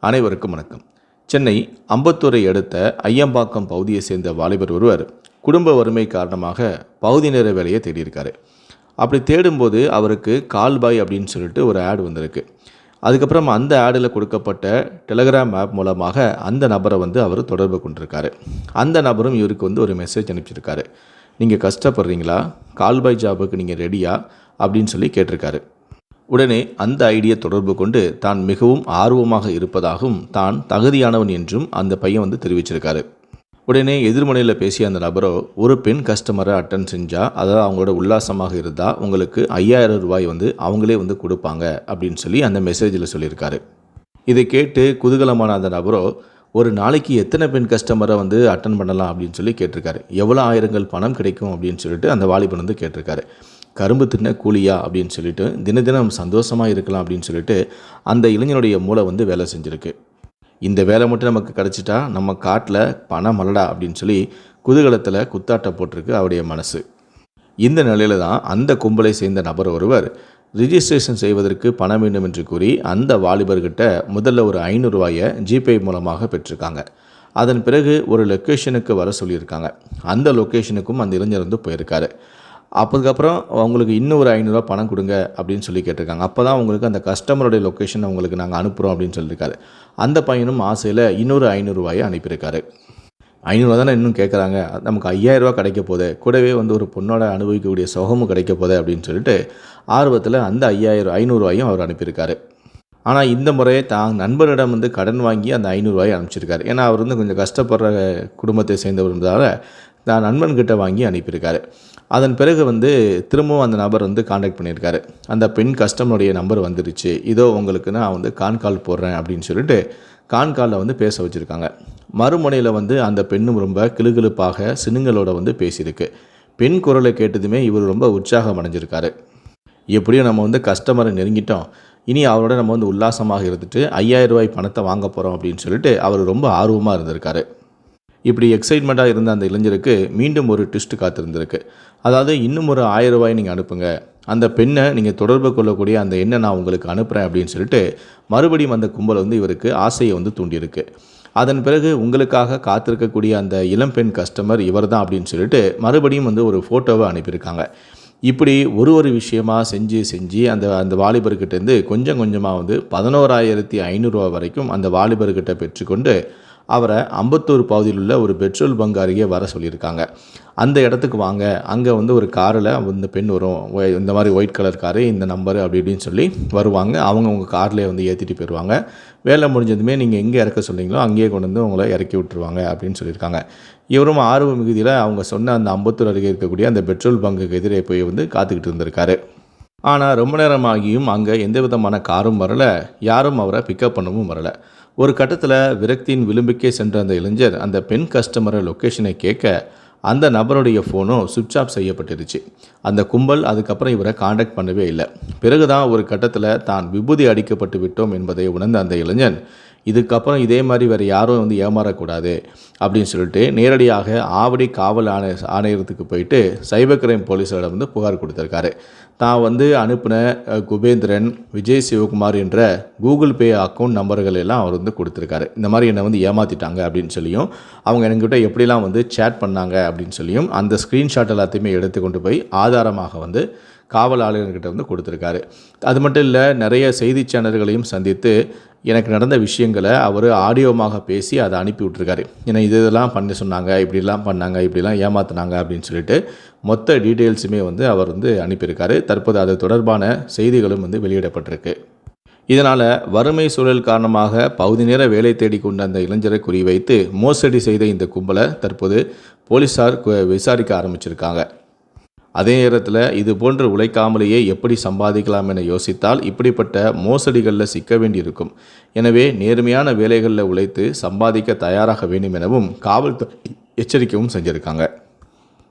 அனைவருக்கும் வணக்கம். சென்னை அம்பத்தூரை அடுத்த ஐயம்பாக்கம் பகுதியை சேர்ந்த வாலிபர் ஒருவர் குடும்ப வறுமை காரணமாக பகுதி நேர வேலையை தேடியிருக்காரு. அப்படி தேடும்போது அவருக்கு கால்பாய் அப்படின்னு சொல்லிட்டு ஒரு ஆட் வந்திருக்கு. அதுக்கப்புறம் அந்த ஆடில் கொடுக்கப்பட்ட டெலகிராம் ஆப் மூலமாக அந்த நபரை வந்து அவர் தொடர்பு கொண்டிருக்காரு. அந்த நபரும் இவருக்கு வந்து ஒரு மெசேஜ் அனுப்பிச்சிருக்காரு. நீங்கள் கஷ்டப்படுறீங்களா? கால்பாய் ஜாபுக்கு நீங்கள் ரெடியா? அப்படின்னு சொல்லி கேட்டிருக்காரு. உடனே அந்த ஐடியை தொடர்பு கொண்டு தான் மிகவும் ஆர்வமாக இருப்பதாகவும் தான் தகுதியானவன் என்றும் அந்த பையன் வந்து தெரிவிச்சிருக்காரு. உடனே எதிர்மனையில் பேசிய அந்த நபரோ ஒரு பெண் கஸ்டமரை அட்டன் செஞ்சால் அதாவது அவங்களோட உல்லாசமாக இருந்தால் உங்களுக்கு ஐயாயிரம் ரூபாய் வந்து அவங்களே வந்து கொடுப்பாங்க அப்படின்னு சொல்லி அந்த மெசேஜில் சொல்லியிருக்காரு. இதை கேட்டு குதூகலமான அந்த நபரோ ஒரு நாளைக்கு எத்தனை பெண் கஸ்டமரை வந்து அட்டன் பண்ணலாம்? அப்படின்னு சொல்லி கேட்டிருக்காரு. எவ்வளோ ஆயிரங்கள் பணம் கிடைக்கும்? அப்படின்னு சொல்லிட்டு அந்த வாலிபன் வந்து கேட்டிருக்காரு. கரும்பு தின்ன கூலியா அப்படின்னு சொல்லிட்டு தின தினம் சந்தோஷமாக இருக்கலாம் அப்படின்னு சொல்லிட்டு அந்த இளைஞனுடைய மூளை வந்து வேலை செஞ்சுருக்கு. இந்த வேலை மட்டும் நமக்கு கிடச்சிட்டா நம்ம காட்டில் பணம் மலடா அப்படின்னு சொல்லி குதூகலத்தில் குத்தாட்ட போட்டிருக்கு அவருடைய மனசு. இந்த நிலையில தான் அந்த கும்பலை சேர்ந்த நபர் ஒருவர் ரிஜிஸ்ட்ரேஷன் செய்வதற்கு பணம் வேண்டும் என்று கூறி அந்த வாலிபர்கிட்ட முதல்ல ஒரு ஐநூறுரூவாயை ஜிபே மூலமாக பெற்றிருக்காங்க. அதன் பிறகு ஒரு லொக்கேஷனுக்கு வர சொல்லியிருக்காங்க. அந்த லொக்கேஷனுக்கும் அந்த இளைஞர் வந்து போயிருக்காரு. அப்போதுக்கப்புறம் அவங்களுக்கு இன்னும் ஒரு ஐநூறுரூவா பணம் கொடுங்க அப்படின்னு சொல்லி கேட்டிருக்காங்க. அப்போ தான் அவங்களுக்கு அந்த கஸ்டமருடைய லொக்கேஷன் உங்களுக்கு நாங்கள் அனுப்புகிறோம் அப்படின்னு சொல்லியிருக்காரு. அந்த பையனும் ஆசையில் இன்னொரு ஐநூறுரூவாயை அனுப்பியிருக்காரு. ஐநூறுரூவா தானே இன்னும் கேட்குறாங்க நமக்கு ஐயாயிரரூவா கிடைக்க போதே கூடவே வந்து ஒரு பொண்ணோட அனுபவிக்கக்கூடிய சுகமும் கிடைக்க போதே அப்படின்னு சொல்லிட்டு ஆர்வத்தில் அந்த ஐயாயிரம் ஐநூறுரூவாயும் அவர் அனுப்பியிருக்காரு. ஆனால் இந்த முறையை தான் நண்பரிடம் வந்து கடன் வாங்கி அந்த ஐநூறுரூவாயை அனுப்பிச்சிருக்காரு. ஏன்னா அவர் வந்து கொஞ்சம் கஷ்டப்படுற குடும்பத்தை சேர்ந்தவர்ன்றதால நான் நண்பன்கிட்ட வாங்கி அனுப்பியிருக்காரு. அதன் பிறகு வந்து திரும்பவும் அந்த நபர் வந்து காண்டாக்ட் பண்ணியிருக்காரு. அந்த பெண் கஸ்டமருடைய நம்பர் வந்துருச்சு. இதோ உங்களுக்கு நான் வந்து கான் கால் போடுறேன் அப்படின்னு சொல்லிட்டு கான் காலில் வந்து பேச வச்சுருக்காங்க. மறுமுனையில் வந்து அந்த பெண்ணும் ரொம்ப கிளுகிழுப்பாக சினுங்களோட வந்து பேசியிருக்கு. பெண் குரலை கேட்டதுமே இவர் ரொம்ப உற்சாகம் அடைஞ்சிருக்காரு. எப்படியும் நம்ம வந்து கஸ்டமரை நெருங்கிட்டோம். இனி அவரோட நம்ம வந்து உல்லாசமாக இருந்துட்டு ஐயாயிரம் ரூபாய் பணத்தை வாங்க போகிறோம் அப்படின்னு சொல்லிட்டு அவர் ரொம்ப ஆர்வமாக இருந்திருக்காரு. இப்படி எக்ஸைட்மெண்ட்டாக இருந்த அந்த இளைஞருக்கு மீண்டும் ஒரு ட்விஸ்ட் காத்திருந்திருக்கு. அதாவது இன்னும் ஒரு ஆயிரம் ரூபாய் நீங்கள் அனுப்புங்க. அந்த பெண்ணை நீங்கள் தொடர்பு கொள்ளக்கூடிய அந்த எண்ணை நான் உங்களுக்கு அனுப்புகிறேன் அப்படின்னு சொல்லிட்டு மறுபடியும் அந்த கும்பல் வந்து இவருக்கு ஆசையை வந்து தூண்டியிருக்கு. அதன் பிறகு உங்களுக்காக காத்திருக்கக்கூடிய அந்த இளம்பெண் கஸ்டமர் இவர் தான் அப்படின்னு சொல்லிட்டு மறுபடியும் வந்து ஒரு ஃபோட்டோவை அனுப்பியிருக்காங்க. இப்படி ஒரு ஒரு விஷயமாக செஞ்சு செஞ்சு அந்த அந்த வாலிபர்கிட்டேருந்து கொஞ்சம் கொஞ்சமாக வந்து பதினோராயிரத்தி ஐநூறுரூவா வரைக்கும் அந்த வாலிபர்கிட்ட பெற்றுக்கொண்டு அவரை அம்பத்தூர் பகுதியில் உள்ள ஒரு பெட்ரோல் பங்க் அருகே வர சொல்லியிருக்காங்க. அந்த இடத்துக்கு வாங்க. அங்கே வந்து ஒரு காரில் இந்த பெண் வரும். இந்த மாதிரி ஒயிட் கலர் காரு இந்த நம்பரு அப்படி இப்படின்னு சொல்லி வருவாங்க. அவங்க உங்கள் கார்லேயே வந்து ஏற்றிட்டு போயிடுவாங்க வேலை முடிஞ்சதுமே நீங்கள் எங்கே இறக்க சொன்னீங்களோ அங்கேயே கொண்டு வந்து உங்களை இறக்கி விட்டுருவாங்க அப்படின்னு சொல்லியிருக்காங்க. இவரும் ஆர்வ மிகுதியில் அவங்க சொன்ன அந்த அம்பத்தூர் அருகே இருக்கக்கூடிய அந்த பெட்ரோல் பங்குக்கு எதிரே போய் வந்து காத்துக்கிட்டு இருந்திருக்காரு. ஆனால் ரொம்ப நேரமாகியும் அங்கே எந்த விதமான காரும் வரல. யாரும் அவரை பிக்கப் பண்ணவும் வரலை. ஒரு கட்டத்தில் விரக்தியின் விளிம்புக்கே சென்ற அந்த இளைஞர் அந்த பெண் கஸ்டமரை லொக்கேஷனை கேட்க அந்த நபருடைய ஃபோனும் சுவிட்ச் ஆஃப் செய்யப்பட்டுருச்சு. அந்த கும்பல் அதுக்கப்புறம் இவரை காண்டாக்ட் பண்ணவே இல்லை. பிறகுதான் ஒரு கட்டத்தில் தான் விபூதி அடிக்கப்பட்டு விட்டோம் என்பதை உணர்ந்த அந்த இளைஞன் இதுக்கப்புறம் இதே மாதிரி வேறு யாரும் வந்து ஏமாறக்கூடாது அப்படின்னு சொல்லிட்டு நேரடியாக ஆவடி காவல் ஆணை ஆணையரத்துக்கு போயிட்டு சைபர் கிரைம் போலீஸரிடம் வந்து புகார் கொடுத்துருக்காரு. தான் வந்து அனுப்பின குபேந்திரன் விஜய் சிவகுமார் என்ற கூகுள் பே அக்கௌண்ட் நம்பர்கள் எல்லாம் அவர் வந்து கொடுத்துருக்காரு. இந்த மாதிரி என்னை வந்து ஏமாற்றிட்டாங்க அப்படின்னு சொல்லியும் அவங்க என்கிட்ட எப்படிலாம் வந்து சேட் பண்ணாங்க அப்படின்னு சொல்லியும் அந்த ஸ்க்ரீன்ஷாட் எல்லாத்தையுமே எடுத்து கொண்டு போய் ஆதாரமாக வந்து காவலாளர்கிட்ட வந்து கொடுத்துருக்காரு. அது மட்டும் இல்லை நிறைய செய்தி சேனல்களையும் சந்தித்து எனக்கு நடந்த விஷயங்களை அவர் ஆடியோமாக பேசி அதை அனுப்பி விட்ருக்காரு ஏன்னா இது இதெல்லாம் பண்ண சொன்னாங்க இப்படிலாம் பண்ணாங்க இப்படிலாம் ஏமாத்தினாங்க அப்படின்னு சொல்லிட்டு மொத்த டீட்டெயில்ஸுமே வந்து அவர் வந்து அனுப்பியிருக்காரு. தற்போது அது தொடர்பான செய்திகளும் வந்து வெளியிடப்பட்டிருக்கு. இதனால் வறுமை சூழல் காரணமாக பகுதி நேர வேலை தேடிக்கொண்ட அந்த இளைஞரை குறிவைத்து மோசடி செய்த இந்த கும்பலை தற்போது போலீஸார் விசாரிக்க ஆரம்பிச்சிருக்காங்க. அதே நேரத்தில் இது போன்று உழைக்காமலேயே எப்படி சம்பாதிக்கலாம் என யோசித்தால் இப்படிப்பட்ட மோசடிகளில் சிக்க வேண்டியிருக்கும். எனவே நேர்மையான வேலைகளில் உழைத்து சம்பாதிக்க தயாராக வேண்டும் எனவும் காவல்துறை எச்சரிக்கவும் செஞ்சுருக்காங்க.